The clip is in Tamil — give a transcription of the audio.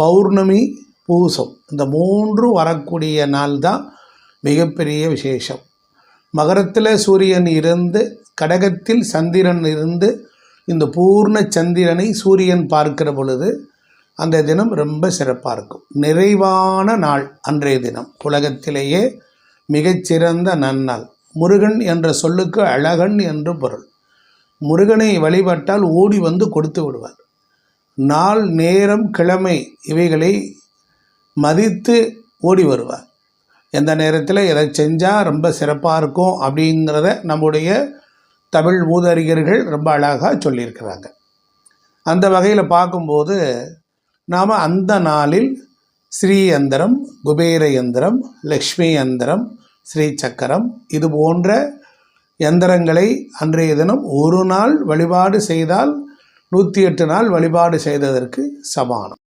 பௌர்ணமி பூசம். இந்த மூன்று வரக்கூடிய நாள் தான் மிகப்பெரிய விசேஷம். மகரத்தில் சூரியன் இருந்து கடகத்தில் சந்திரன் இருந்து இந்த பூர்ண சந்திரனை சூரியன் பார்க்கிற பொழுது அந்த தினம் ரொம்ப சிறப்பாக இருக்கும். நிறைவான நாள் அன்றைய தினம். உலகத்திலேயே மிகச்சிறந்த நன்னாள். முருகன் என்ற சொல்லுக்கு அழகன் என்று பொருள். முருகனை வழிபட்டால் ஓடி வந்து கொடுத்து விடுவார். நாள் நேரம் கிழமை இவைகளை மதித்து ஓடி வருவார். எந்த நேரத்தில் எதை செஞ்சால் ரொம்ப சிறப்பாக இருக்கும் அப்படிங்கிறத நம்முடைய தமிழ் மூதறிஞர்கள் ரொம்ப அழகாக சொல்லியிருக்கிறாங்க. அந்த வகையில் பார்க்கும்போது நாம் அந்த நாளில் ஸ்ரீ யந்திரம் குபேர யந்திரம் லக்ஷ்மி யந்திரம் ஸ்ரீ சக்கரம் இது போன்ற யந்திரங்களை அன்றைய தினம் ஒரு நாள் வழிபாடு செய்தால் நூற்றி எட்டு நாள் வழிபாடு செய்ததற்கு சமானம்.